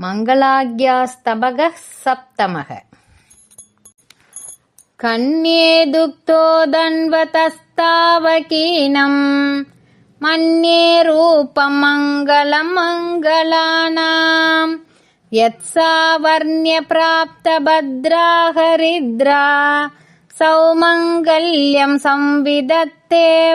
मङ्गलाज्ञास्तभगः सप्तमः। कन्ये दुग्तो दण्तस्तावकीनम् मन्ये रूपमङ्गलमङ्गलानाम् यत्सावर्ण्यप्राप्तभद्रा हरिद्रा सौमङ्गल्यं संविदत्ते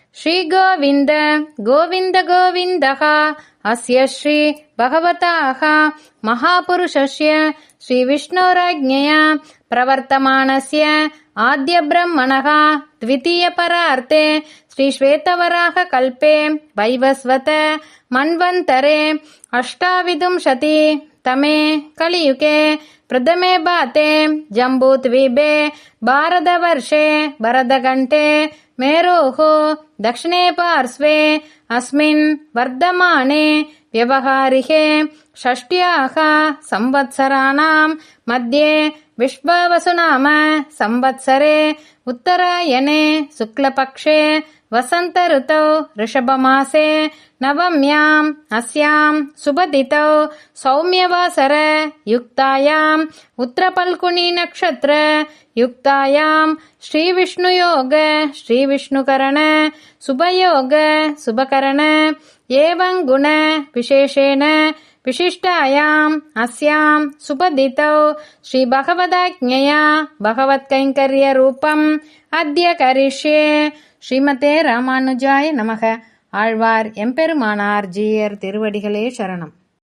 श्रीगोविन्द गोविन्द गोविन्दः अस्य श्री भगवताः महापुरुषस्य श्रीविष्णोराज्ञया प्रवर्तमानस्य आद्यब्रह्मणः द्वितीयपरार्ते श्रीश्वेतवराहकल्पे वैवस्वत मन्वन्तरे अष्टाविदुंशति तमे कलियुके प्रथमे बाते जम्बूद्वीपे भारतवर्षे भारदवर्षे मेरोः दक्षिणे पार्श्वे अस्मिन् वर्धमाने व्यवहारिके षष्ट्याः संवत्सराणां मध्ये विश्वावसुनाम संवत्सरे उत्तरायणे शुक्लपक्षे वसन्तऋतौ ऋषभमासे नवम्याम् अस्याम् सुबदितौ सौम्यवासर युक्तायाम् उत्तरपल्कुनी नक्षत्र युक्तायाम् श्रीविष्णुयोग श्रीविष्णुकरण शुभयोग शुभकरण एवं गुण विशेषेण विशिष्टायाम् अस्याम् सुपदितौ श्रीभगवदाज्ञया भगवत्कैङ्कर्यरूपम् अद्य करिष्ये ஸ்ரீமதே ராமானுஜாய நமக ஆழ்வார் எம்பெருமானார் ஜீயர் திருவடிகளே சரணம்